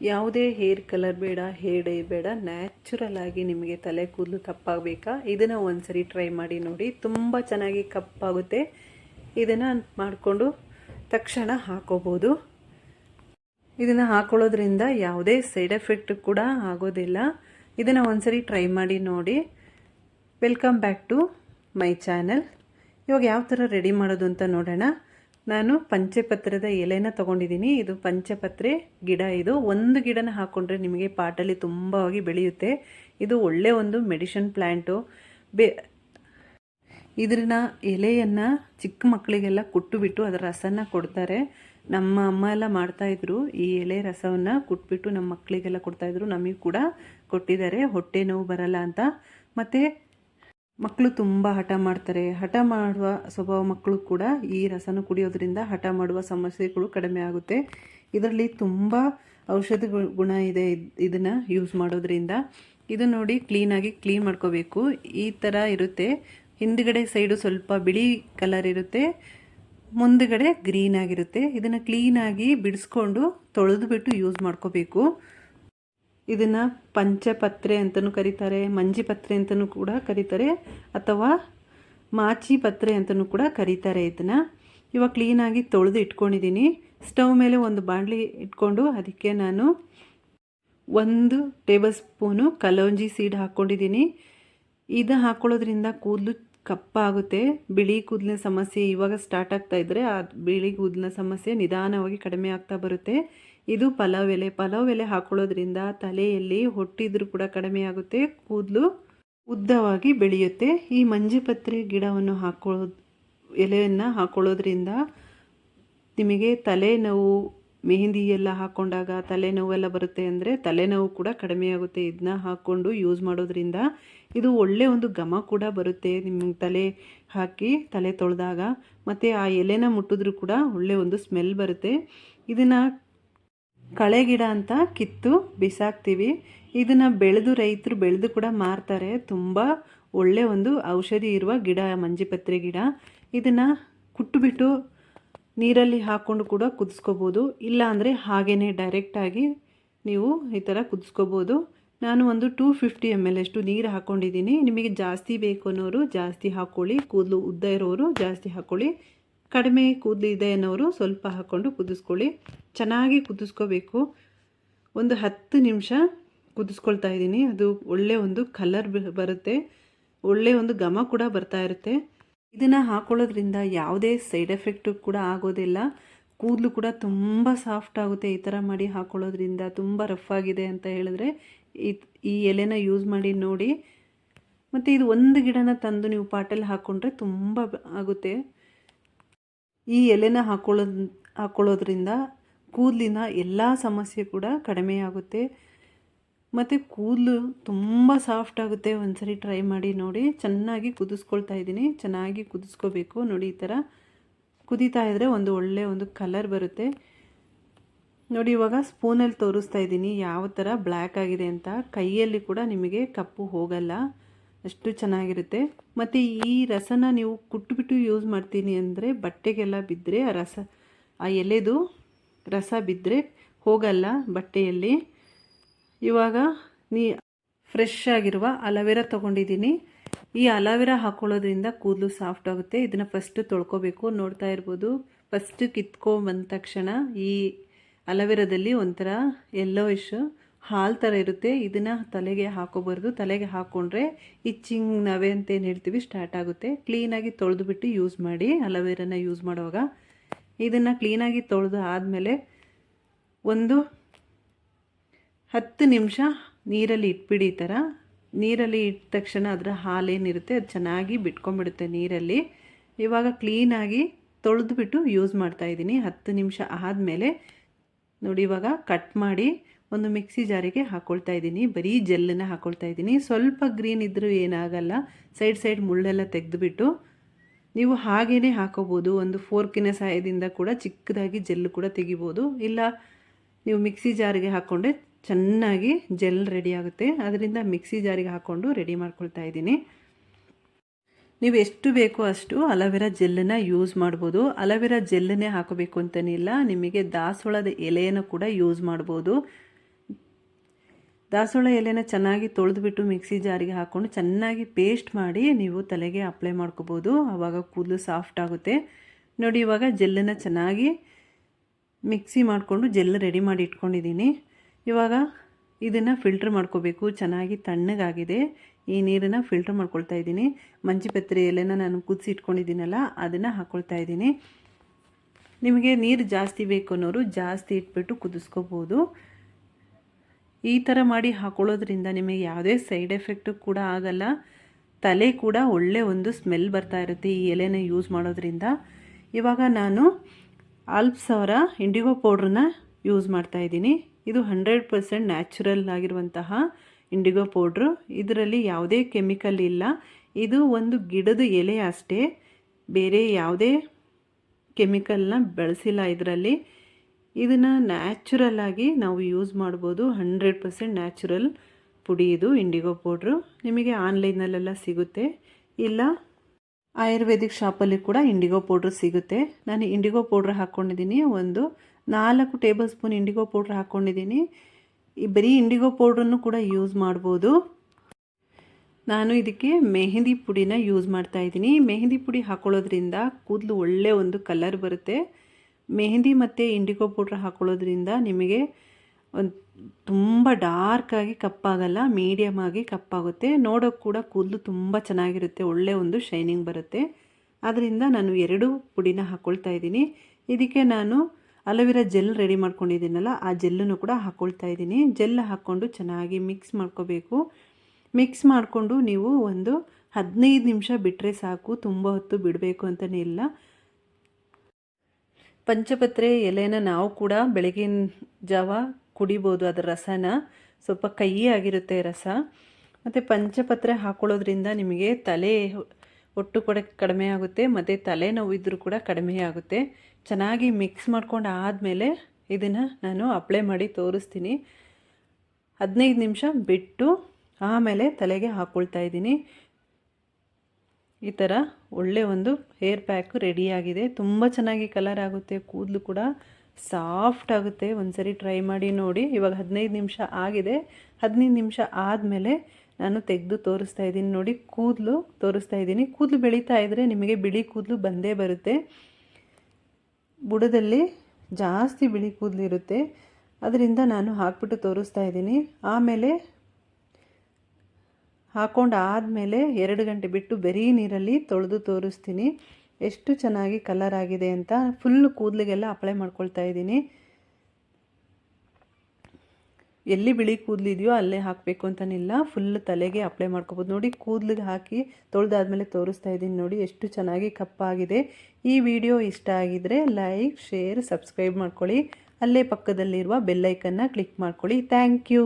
ಯಾವುದೇ hair colour ಬೇಡ, hair dye ಬೇಡ ನ್ಯಾಚುರಲ್ ಆಗಿ ನಿಮಗೆ ತಲೆ ಕೂದಲು ಕಪ್ಪಾಗಬೇಕಾ ಇದನ್ನು ಒಂದ್ಸರಿ ಟ್ರೈ ಮಾಡಿ ನೋಡಿ. ತುಂಬ ಚೆನ್ನಾಗಿ ಕಪ್ಪಾಗುತ್ತೆ. ಇದನ್ನು ಮಾಡಿಕೊಂಡು ತಕ್ಷಣ ಹಾಕೋಬೋದು. ಇದನ್ನು ಹಾಕೊಳ್ಳೋದ್ರಿಂದ ಯಾವುದೇ ಸೈಡ್ ಎಫೆಕ್ಟ್ ಕೂಡ ಆಗೋದಿಲ್ಲ. ಇದನ್ನು ಒಂದ್ಸರಿ ಟ್ರೈ ಮಾಡಿ ನೋಡಿ. Welcome back to my channel ಇವಾಗ ಯಾವ ಥರ ರೆಡಿ ಮಾಡೋದು ಅಂತ ನೋಡೋಣ. ನಾನು ಪಂಚಪತ್ರದ ಎಲೆನ ತೊಗೊಂಡಿದ್ದೀನಿ. ಇದು ಪಂಚಪತ್ರೆ ಗಿಡ. ಇದು ಒಂದು ಗಿಡನ ಹಾಕ್ಕೊಂಡ್ರೆ ನಿಮಗೆ ಪಾಟಲ್ಲಿ ತುಂಬವಾಗಿ ಬೆಳೆಯುತ್ತೆ. ಇದು ಒಳ್ಳೆ ಒಂದು ಮೆಡಿಷನ್ ಪ್ಲ್ಯಾಂಟು ಬೇ ಇದನ್ನ ಎಲೆಯನ್ನು ಚಿಕ್ಕ ಮಕ್ಕಳಿಗೆಲ್ಲ ಕುಟ್ಟುಬಿಟ್ಟು ಅದರ ರಸನ ಕೊಡ್ತಾರೆ. ನಮ್ಮ ಅಮ್ಮ ಎಲ್ಲ ಮಾಡ್ತಾಯಿದ್ರು ಈ ಎಲೆ ರಸವನ್ನು ಕುಟ್ಬಿಟ್ಟು ನಮ್ಮ ಮಕ್ಕಳಿಗೆಲ್ಲ ಕೊಡ್ತಾಯಿದ್ರು ನಮಗೆ ಕೂಡ ಕೊಟ್ಟಿದ್ದಾರೆ. ಹೊಟ್ಟೆ ನೋವು ಬರಲ್ಲ ಅಂತ. ಮತ್ತು ಮಕ್ಕಳು ತುಂಬ ಹಠ ಮಾಡ್ತಾರೆ. ಹಠ ಮಾಡುವ ಸ್ವಭಾವ ಮಕ್ಕಳು ಕೂಡ ಈ ರಸನ ಕುಡಿಯೋದ್ರಿಂದ ಹಠ ಮಾಡುವ ಸಮಸ್ಯೆಗಳು ಕಡಿಮೆ ಆಗುತ್ತೆ. ಇದರಲ್ಲಿ ತುಂಬ ಔಷಧ ಗುಣ ಇದೆ ಇದನ್ನು ಯೂಸ್ ಮಾಡೋದ್ರಿಂದ. ಇದು ನೋಡಿ ಕ್ಲೀನಾಗಿ ಕ್ಲೀನ್ ಮಾಡ್ಕೋಬೇಕು. ಈ ಥರ ಇರುತ್ತೆ. ಹಿಂದ್ಗಡೆ ಸೈಡು ಸ್ವಲ್ಪ ಬಿಳಿ ಕಲರ್ ಇರುತ್ತೆ. ಮುಂದುಗಡೆ ಗ್ರೀನ್ ಆಗಿರುತ್ತೆ. ಇದನ್ನು ಕ್ಲೀನಾಗಿ ಬಿಡಿಸ್ಕೊಂಡು ತೊಳೆದುಬಿಟ್ಟು ಯೂಸ್ ಮಾಡ್ಕೋಬೇಕು. ಇದನ್ನು ಪಂಚಪತ್ರೆ ಅಂತಲೂ ಕರೀತಾರೆ, ಮಂಜಿಪತ್ರೆ ಅಂತಲೂ ಕೂಡ ಕರೀತಾರೆ, ಅಥವಾ ಮಾಚಿ ಪತ್ರೆ ಅಂತಲೂ ಕೂಡ ಕರೀತಾರೆ ಇದನ್ನು. ಇವಾಗ ಕ್ಲೀನಾಗಿ ತೊಳೆದು ಇಟ್ಕೊಂಡಿದ್ದೀನಿ ಸ್ಟವ್ ಮೇಲೆ ಒಂದು ಬಾಣಲಿ ಇಟ್ಕೊಂಡು ಅದಕ್ಕೆ ನಾನು ಒಂದು ಟೇಬಲ್ ಸ್ಪೂನು ಕಲೋಂಜಿ ಸೀಡ್ ಹಾಕ್ಕೊಂಡಿದ್ದೀನಿ ಇದು ಹಾಕ್ಕೊಳ್ಳೋದ್ರಿಂದ ಕೂದಲು ಕಪ್ಪಾಗುತ್ತೆ. ಬಿಳಿ ಕೂದಲಿನ ಸಮಸ್ಯೆ ಇವಾಗ ಸ್ಟಾರ್ಟ್ ಆಗ್ತಾ ಇದ್ದರೆ ಆ ಬಿಳಿ ಕೂದಲಿನ ಸಮಸ್ಯೆ ನಿಧಾನವಾಗಿ ಕಡಿಮೆ ಆಗ್ತಾ ಬರುತ್ತೆ. ಇದು ಪಲಾವ್ ಎಲೆ. ಪಲಾವ್ ಎಲೆ ಹಾಕೊಳ್ಳೋದ್ರಿಂದ ತಲೆಯಲ್ಲಿ ಹೊಟ್ಟಿದ್ರೂ ಕೂಡ ಕಡಿಮೆ ಆಗುತ್ತೆ, ಕೂದಲು ಉದ್ದವಾಗಿ ಬೆಳೆಯುತ್ತೆ. ಈ ಮಂಜುಪತ್ರೆ ಗಿಡವನ್ನು ಹಾಕೊಳ್ಳೋ ಎಲೆಯನ್ನು ಹಾಕೊಳ್ಳೋದ್ರಿಂದ ನಿಮಗೆ ತಲೆನೋವು, ಮೆಹಂದಿ ಎಲ್ಲ ಹಾಕ್ಕೊಂಡಾಗ ತಲೆನೋವೆಲ್ಲ ಬರುತ್ತೆ ಅಂದರೆ ತಲೆನೋವು ಕೂಡ ಕಡಿಮೆ ಆಗುತ್ತೆ. ಇದನ್ನ ಹಾಕ್ಕೊಂಡು ಯೂಸ್ ಮಾಡೋದ್ರಿಂದ ಇದು ಒಳ್ಳೆ ಒಂದು ಘಮ ಕೂಡ ಬರುತ್ತೆ. ನಿಮ್ಮ ತಲೆ ಹಾಕಿ ತಲೆ ತೊಳೆದಾಗ, ಮತ್ತು ಆ ಎಲೆನ ಮುಟ್ಟಿದ್ರೂ ಕೂಡ ಒಳ್ಳೆ ಒಂದು ಸ್ಮೆಲ್ ಬರುತ್ತೆ. ಇದನ್ನು ಕಳೆ ಗಿಡ ಅಂತ ಕಿತ್ತು ಬಿಸಾಕ್ತೀವಿ. ಇದನ್ನು ಬೆಳೆದು ರೈತರು ಬೆಳೆದು ಕೂಡ ಮಾರ್ತಾರೆ. ತುಂಬ ಒಳ್ಳೆ ಒಂದು ಔಷಧಿ ಇರುವ ಗಿಡ, ಮಂಜಿಪತ್ರೆ ಗಿಡ. ಇದನ್ನು ಕುಟ್ಟುಬಿಟ್ಟು ನೀರಲ್ಲಿ ಹಾಕ್ಕೊಂಡು ಕೂಡ ಕುದಿಸ್ಕೋಬೋದು. ಇಲ್ಲ ಅಂದರೆ ಹಾಗೇ ಡೈರೆಕ್ಟಾಗಿ ನೀವು ಈ ಥರ ಕುದಿಸ್ಕೋಬೋದು. ನಾನು ಒಂದು ಟೂ ಫಿಫ್ಟಿ ಎಂ ಎಲ್ ಅಷ್ಟು ನೀರು ಹಾಕ್ಕೊಂಡಿದ್ದೀನಿ ನಿಮಗೆ ಜಾಸ್ತಿ ಬೇಕು ಅನ್ನೋರು ಜಾಸ್ತಿ ಹಾಕ್ಕೊಳ್ಳಿ ಕೂದಲು ಉದ್ದ ಇರೋರು ಜಾಸ್ತಿ ಹಾಕ್ಕೊಳ್ಳಿ ಕಡಿಮೆ ಕೂದಲು ಇದೆ ಅನ್ನೋರು ಸ್ವಲ್ಪ ಹಾಕ್ಕೊಂಡು ಕುದಿಸ್ಕೊಳ್ಳಿ. ಚೆನ್ನಾಗಿ ಕುದಿಸ್ಕೋಬೇಕು. ಒಂದು ಹತ್ತು ನಿಮಿಷ ಕುದಿಸ್ಕೊಳ್ತಾ ಇದ್ದೀನಿ. ಅದು ಒಳ್ಳೆ ಒಂದು ಕಲರ್ ಬರುತ್ತೆ. ಒಳ್ಳೆ ಒಂದು ಘಮ ಕೂಡ ಬರ್ತಾ ಇರುತ್ತೆ. ಇದನ್ನು ಹಾಕೊಳ್ಳೋದ್ರಿಂದ ಯಾವುದೇ ಸೈಡ್ ಎಫೆಕ್ಟು ಕೂಡ ಆಗೋದಿಲ್ಲ. ಕೂದಲು ಕೂಡ ತುಂಬ ಸಾಫ್ಟ್ ಆಗುತ್ತೆ. ಈ ಥರ ಮಾಡಿ ಹಾಕೊಳ್ಳೋದ್ರಿಂದ ತುಂಬ ರಫ್ ಆಗಿದೆ ಅಂತ ಹೇಳಿದ್ರೆ ಈ ಎಲೆನ ಯೂಸ್ ಮಾಡಿ ನೋಡಿ. ಮತ್ತು ಇದು ಒಂದು ಗಿಡನ ತಂದು ನೀವು ಪಾಟಲ್ಲಿ ಹಾಕ್ಕೊಂಡ್ರೆ ತುಂಬ ಆಗುತ್ತೆ. ಈ ಎಲೆನ ಹಾಕೊಳ್ಳೋ ಹಾಕ್ಕೊಳ್ಳೋದ್ರಿಂದ ಕೂದಲಿನ ಎಲ್ಲ ಸಮಸ್ಯೆ ಕೂಡ ಕಡಿಮೆಯಾಗುತ್ತೆ. ಮತ್ತು ಕೂದಲು ತುಂಬ ಸಾಫ್ಟ್ ಆಗುತ್ತೆ. ಒಂದ್ಸರಿ ಟ್ರೈ ಮಾಡಿ ನೋಡಿ. ಚೆನ್ನಾಗಿ ಕುದಿಸ್ಕೊಳ್ತಾ ಇದ್ದೀನಿ. ಚೆನ್ನಾಗಿ ಕುದಿಸ್ಕೋಬೇಕು ನೋಡಿ ಈ ಥರ ಕುದೀತಾ ಇದ್ದರೆ ಒಂದು ಒಳ್ಳೆ ಒಂದು ಕಲರ್ ಬರುತ್ತೆ. ನೋಡಿ ಇವಾಗ ಸ್ಪೂನಲ್ಲಿ ತೋರಿಸ್ತಾ ಇದ್ದೀನಿ. ಯಾವ ಥರ ಬ್ಲ್ಯಾಕ್ ಆಗಿದೆ ಅಂತ. ಕೈಯಲ್ಲಿ ಕೂಡ ನಿಮಗೆ ಕಪ್ಪು ಹೋಗಲ್ಲ. ಅಷ್ಟು ಚೆನ್ನಾಗಿರುತ್ತೆ. ಮತ್ತು ಈ ರಸನ ನೀವು ಕುಟ್ಬಿಟ್ಟು ಯೂಸ್ ಮಾಡ್ತೀನಿ ಅಂದರೆ ಬಟ್ಟೆಗೆಲ್ಲ ಬಿದ್ದರೆ ಆ ರಸ, ಆ ಎಲೆದು ರಸ ಬಿದ್ದರೆ ಹೋಗಲ್ಲ ಬಟ್ಟೆಯಲ್ಲಿ. ಇವಾಗ ನೀ ಫ್ರೆಶ್ ಆಗಿರುವ ಅಲವೆರಾ ತೊಗೊಂಡಿದ್ದೀನಿ. ಈ ಅಲವೆರಾ ಹಾಕ್ಕೊಳ್ಳೋದ್ರಿಂದ ಕೂದಲು ಸಾಫ್ಟ್ ಆಗುತ್ತೆ. ಇದನ್ನು ಫಸ್ಟು ತೊಳ್ಕೊಬೇಕು. ನೋಡ್ತಾ ಇರ್ಬೋದು. ಫಸ್ಟ್ ಕಿತ್ಕೊಂಬಂದ ತಕ್ಷಣ ಈ ಅಲವೆರಾದಲ್ಲಿ ಒಂಥರ ಯೆಲ್ಲೋಯಿಶ್ ಹಾಲು ಥರ ಇರುತ್ತೆ. ಇದನ್ನು ತಲೆಗೆ ಹಾಕೋಬಾರ್ದು. ತಲೆಗೆ ಹಾಕ್ಕೊಂಡ್ರೆ ಇಚ್ಚಿಂಗ್ ನವೆ ಅಂತ ಏನು ಹೇಳ್ತೀವಿ ಸ್ಟಾರ್ಟ್ ಆಗುತ್ತೆ. ಕ್ಲೀನಾಗಿ ತೊಳೆದುಬಿಟ್ಟು ಯೂಸ್ ಮಾಡಿ ಅಲವೆರಾನ ಯೂಸ್ ಮಾಡುವಾಗ. ಇದನ್ನು ಕ್ಲೀನಾಗಿ ತೊಳೆದು ಆದಮೇಲೆ ಒಂದು ಹತ್ತು ನಿಮಿಷ ನೀರಲ್ಲಿ ಇಟ್ಬಿಡಿ ಈ ಥರ ನೀರಲ್ಲಿ ಇಟ್ಟ ತಕ್ಷಣ ಅದರ ಹಾಲೇನಿರುತ್ತೆ ಅದು ಚೆನ್ನಾಗಿ ಬಿಟ್ಕೊಂಡ್ಬಿಡುತ್ತೆ ನೀರಲ್ಲಿ. ಇವಾಗ ಕ್ಲೀನಾಗಿ ತೊಳೆದ್ಬಿಟ್ಟು ಯೂಸ್ ಮಾಡ್ತಾಯಿದ್ದೀನಿ ಹತ್ತು ನಿಮಿಷ ಆದಮೇಲೆ ನೋಡಿ ಇವಾಗ ಕಟ್ ಮಾಡಿ ಒಂದು ಮಿಕ್ಸಿ ಜಾರಿಗೆ ಹಾಕ್ಕೊಳ್ತಾ ಇದ್ದೀನಿ. ಬರೀ ಜೆಲ್ಲನ್ನು ಹಾಕ್ಕೊಳ್ತಾ ಇದ್ದೀನಿ. ಸ್ವಲ್ಪ ಗ್ರೀನ್ ಇದ್ದರೂ ಏನಾಗಲ್ಲ. ಸೈಡ್ ಸೈಡ್ ಮುಳ್ಳೆಲ್ಲ ತೆಗೆದುಬಿಟ್ಟು ನೀವು ಹಾಗೇ ಹಾಕೋಬೋದು. ಒಂದು ಫೋರ್ಕಿನ ಸಹಾಯದಿಂದ ಕೂಡ ಚಿಕ್ಕದಾಗಿ ಜೆಲ್ ಕೂಡ ತೆಗಿಬೋದು. ಇಲ್ಲ, ನೀವು ಮಿಕ್ಸಿ ಜಾರಿಗೆ ಹಾಕ್ಕೊಂಡೆ ಚೆನ್ನಾಗಿ ಜೆಲ್ ರೆಡಿ ಆಗುತ್ತೆ. ಅದರಿಂದ ಮಿಕ್ಸಿ ಜಾರಿಗೆ ಹಾಕ್ಕೊಂಡು ರೆಡಿ ಮಾಡ್ಕೊಳ್ತಾ ಇದ್ದೀನಿ. ನೀವು ಎಷ್ಟು ಬೇಕೋ ಅಷ್ಟು ಅಲವೆರಾ ಜೆಲ್ಲನ್ನು ಯೂಸ್ ಮಾಡ್ಬೋದು. ಅಲವೆರಾ ಜೆಲ್ಲನ್ನೇ ಹಾಕೋಬೇಕು ಇಲ್ಲ. ನಿಮಗೆ ದಾಸವಾಳದ ಎಲೆಯನ್ನು ಕೂಡ ಯೂಸ್ ಮಾಡ್ಬೋದು. ದಾಸವಾಳ ಎಲೆನ ಚೆನ್ನಾಗಿ ತೊಳೆದುಬಿಟ್ಟು ಮಿಕ್ಸಿ ಜಾರಿಗೆ ಹಾಕ್ಕೊಂಡು ಚೆನ್ನಾಗಿ ಪೇಸ್ಟ್ ಮಾಡಿ ನೀವು ತಲೆಗೆ ಅಪ್ಲೈ ಮಾಡ್ಕೋಬೋದು. ಆವಾಗ ಕೂದಲು ಸಾಫ್ಟ್ ಆಗುತ್ತೆ. ನೋಡಿ, ಇವಾಗ ಜೆಲ್ಲನ್ನು ಚೆನ್ನಾಗಿ ಮಿಕ್ಸಿ ಮಾಡಿಕೊಂಡು ಜೆಲ್ ರೆಡಿ ಮಾಡಿ ಇಟ್ಕೊಂಡಿದ್ದೀನಿ. ಇವಾಗ ಇದನ್ನು ಫಿಲ್ಟ್ರ್ ಮಾಡ್ಕೋಬೇಕು. ಚೆನ್ನಾಗಿ ತಣ್ಣಗಾಗಿದೆ. ಈ ನೀರನ್ನು ಫಿಲ್ಟ್ರ್ ಮಾಡ್ಕೊಳ್ತಾ ಇದ್ದೀನಿ. ಮಂಜಿಪತ್ರೆ ಎಲೆನ ನಾನು ಕುದಿಸಿ ಇಟ್ಕೊಂಡಿದ್ದೀನಲ್ಲ, ಅದನ್ನು ಹಾಕ್ಕೊಳ್ತಾ ಇದ್ದೀನಿ. ನಿಮಗೆ ನೀರು ಜಾಸ್ತಿ ಬೇಕು ಅನ್ನೋರು ಜಾಸ್ತಿ ಇಟ್ಬಿಟ್ಟು ಕುದಿಸ್ಕೋಬೋದು. ಈ ಥರ ಮಾಡಿ ಹಾಕೊಳ್ಳೋದ್ರಿಂದ ನಿಮಗೆ ಯಾವುದೇ ಸೈಡ್ ಎಫೆಕ್ಟು ಕೂಡ ಆಗಲ್ಲ. ತಲೆ ಕೂಡ ಒಳ್ಳೆ ಒಂದು ಸ್ಮೆಲ್ ಬರ್ತಾ ಇರುತ್ತೆ ಈ ಎಲೆನ ಯೂಸ್ ಮಾಡೋದ್ರಿಂದ. ಇವಾಗ ನಾನು ಆಲ್ಪ್ಸ್ ಅವರ ಇಂಡಿಗೋ ಪೌಡ್ರನ್ನ ಯೂಸ್ ಮಾಡ್ತಾ ಇದ್ದೀನಿ. ಇದು ಹಂಡ್ರೆಡ್ ಪರ್ಸೆಂಟ್ ನ್ಯಾಚುರಲ್ ಆಗಿರುವಂತಹ ಇಂಡಿಗೋ ಪೌಡ್ರು. ಇದರಲ್ಲಿ ಯಾವುದೇ ಕೆಮಿಕಲ್ ಇಲ್ಲ. ಇದು ಒಂದು ಗಿಡದ ಎಲೆ ಅಷ್ಟೇ. ಬೇರೆ ಯಾವುದೇ ಕೆಮಿಕಲ್ನ ಬಳಸಿಲ್ಲ ಇದರಲ್ಲಿ. ಇದನ್ನು ನ್ಯಾಚುರಲ್ ಆಗಿ ನಾವು ಯೂಸ್ ಮಾಡ್ಬೋದು. ಹಂಡ್ರೆಡ್ ಪರ್ಸೆಂಟ್ ನ್ಯಾಚುರಲ್ ಪುಡಿ ಇದು ಇಂಡಿಗೋ ಪೌಡ್ರು ನಿಮಗೆ ಆನ್ಲೈನಲ್ಲೆಲ್ಲ ಸಿಗುತ್ತೆ. ಇಲ್ಲ, ಆಯುರ್ವೇದಿಕ್ ಶಾಪಲ್ಲಿ ಕೂಡ ಇಂಡಿಗೋ ಪೌಡ್ರ್ ಸಿಗುತ್ತೆ. ನಾನು ಇಂಡಿಗೋ ಪೌಡ್ರ್ ಹಾಕ್ಕೊಂಡಿದ್ದೀನಿ ಒಂದು ನಾಲ್ಕು ಟೇಬಲ್ ಸ್ಪೂನ್ ಇಂಡಿಗೋ ಪೌಡ್ರ್ ಹಾಕ್ಕೊಂಡಿದ್ದೀನಿ ಈ ಬರೀ ಇಂಡಿಗೋ ಪೌಡ್ರನ್ನು ಕೂಡ ಯೂಸ್ ಮಾಡ್ಬೋದು. ನಾನು ಇದಕ್ಕೆ ಮೆಹಂದಿ ಪುಡಿನ ಯೂಸ್ ಮಾಡ್ತಾ ಇದ್ದೀನಿ. ಮೆಹಂದಿ ಪುಡಿ ಹಾಕೊಳ್ಳೋದ್ರಿಂದ ಕೂದಲು ಒಳ್ಳೆ ಒಂದು ಕಲರ್ ಬರುತ್ತೆ. ಮೆಹಂದಿ ಮತ್ತು ಇಂಡಿಗೋ ಪೌಡ್ರ್ ಹಾಕೊಳ್ಳೋದ್ರಿಂದ ನಿಮಗೆ ಒಂದು ತುಂಬ ಡಾರ್ಕಾಗಿ ಕಪ್ಪಾಗಲ್ಲ ಮೀಡಿಯಮ್ ಆಗಿ ಕಪ್ಪಾಗುತ್ತೆ. ನೋಡೋಕ್ಕೆ ಕೂಡ ಕೂದಲು ತುಂಬ ಚೆನ್ನಾಗಿರುತ್ತೆ, ಒಳ್ಳೆ ಒಂದು ಶೈನಿಂಗ್ ಬರುತ್ತೆ. ಅದರಿಂದ ನಾನು ಎರಡು ಪುಡಿನ ಹಾಕ್ಕೊಳ್ತಾ ಇದ್ದೀನಿ. ಇದಕ್ಕೆ ನಾನು ಅಲೋವೆರಾ ಜೆಲ್ ರೆಡಿ ಮಾಡ್ಕೊಂಡಿದ್ದೀನಲ್ಲ, ಆ ಜೆಲ್ಲನ್ನು ಕೂಡ ಹಾಕ್ಕೊಳ್ತಾ ಇದ್ದೀನಿ. ಜೆಲ್ ಹಾಕ್ಕೊಂಡು ಚೆನ್ನಾಗಿ ಮಿಕ್ಸ್ ಮಾಡ್ಕೋಬೇಕು. ಮಿಕ್ಸ್ ಮಾಡಿಕೊಂಡು ನೀವು ಒಂದು ಹದಿನೈದು ನಿಮಿಷ ಬಿಟ್ಟರೆ ಸಾಕು, ತುಂಬ ಹೊತ್ತು ಬಿಡಬೇಕು ಅಂತಲೇ ಇಲ್ಲ. ಪಂಚಪತ್ರೆ ಎಲೆನ ನಾವು ಕೂಡ ಬೆಳಗಿನ ಜಾವ ಕುಡಿಬೋದು, ಅದರ ರಸನ. ಸ್ವಲ್ಪ ಕಹಿ ಆಗಿರುತ್ತೆ ರಸ. ಮತ್ತು ಪಂಚಪತ್ರೆ ಹಾಕೊಳ್ಳೋದ್ರಿಂದ ನಿಮಗೆ ತಲೆ ಒಟ್ಟು ಕೂಡ ಕಡಿಮೆ ಆಗುತ್ತೆ, ಮತ್ತು ತಲೆನೋವು ಇದ್ದರೂ ಕೂಡ ಕಡಿಮೆ ಆಗುತ್ತೆ. ಚೆನ್ನಾಗಿ ಮಿಕ್ಸ್ ಮಾಡ್ಕೊಂಡು ಆದಮೇಲೆ ಇದನ್ನು ನಾನು ಅಪ್ಲೈ ಮಾಡಿ ತೋರಿಸ್ತೀನಿ. ಹದಿನೈದು ನಿಮಿಷ ಬಿಟ್ಟು ಆಮೇಲೆ ತಲೆಗೆ ಹಾಕ್ಕೊಳ್ತಾ ಇದ್ದೀನಿ. ಈ ಥರ ಒಳ್ಳೆ ಒಂದು ಹೇರ್ ಪ್ಯಾಕು ರೆಡಿಯಾಗಿದೆ ತುಂಬ ಚೆನ್ನಾಗಿ ಕಲರ್ ಆಗುತ್ತೆ. ಕೂದಲು ಕೂಡ ಸಾಫ್ಟ್ ಆಗುತ್ತೆ. ಒಂದ್ಸರಿ ಟ್ರೈ ಮಾಡಿ ನೋಡಿ. ಇವಾಗ ಹದಿನೈದು ನಿಮಿಷ ಆಗಿದೆ. ಹದಿನೈದು ನಿಮಿಷ ಆದಮೇಲೆ ನಾನು ತೆಗೆದು ತೋರಿಸ್ತಾ ಇದ್ದೀನಿ. ನೋಡಿ, ಕೂದಲು ತೋರಿಸ್ತಾ ಇದ್ದೀನಿ. ಕೂದಲು ಬೆಳೀತಾ ಇದ್ದರೆ ನಿಮಗೆ ಬಿಳಿ ಕೂದಲು ಬಂದೇ ಬರುತ್ತೆ. ಬುಡದಲ್ಲಿ ಜಾಸ್ತಿ ಬಿಳಿ ಕೂದಲು ಇರುತ್ತೆ. ಅದರಿಂದ ನಾನು ಹಾಕ್ಬಿಟ್ಟು ತೋರಿಸ್ತಾ ಇದ್ದೀನಿ. ಆಮೇಲೆ ಹಾಕ್ಕೊಂಡು ಆದಮೇಲೆ ಎರಡು ಗಂಟೆ ಬಿಟ್ಟು ಬರೀ ನೀರಲ್ಲಿ ತೊಳೆದು ತೋರಿಸ್ತೀನಿ. ಎಷ್ಟು ಚೆನ್ನಾಗಿ ಕಲರ್ ಆಗಿದೆ ಅಂತ ಫುಲ್ ಕೂದಲಿಗೆಲ್ಲ ಅಪ್ಲೈ ಮಾಡ್ಕೊಳ್ತಾ ಇದ್ದೀನಿ. ಎಲ್ಲಿ ಬಿಳಿ ಕೂದಲಿದೆಯೋ ಅಲ್ಲೇ ಹಾಕಬೇಕು ಅಂತನಿಲ್ಲ ಫುಲ್ ತಲೆಗೆ ಅಪ್ಲೈ ಮಾಡ್ಕೋಬೋದು. ನೋಡಿ, ಕೂದಲಿಗೆ ಹಾಕಿ ತೊಳೆದಾದ್ಮೇಲೆ ತೋರಿಸ್ತಾ ಇದ್ದೀನಿ ನೋಡಿ ಎಷ್ಟು ಚೆನ್ನಾಗಿ ಕಪ್ಪಾಗಿದೆ ಈ ವಿಡಿಯೋ ಇಷ್ಟ ಆಗಿದರೆ ಲೈಕ್ ಶೇರ್ ಸಬ್ಸ್ಕ್ರೈಬ್ ಮಾಡ್ಕೊಳ್ಳಿ. ಅಲ್ಲೇ ಪಕ್ಕದಲ್ಲಿರುವ ಬೆಲ್ಲೈಕನ್ನು ಕ್ಲಿಕ್ ಮಾಡ್ಕೊಳ್ಳಿ. Thank you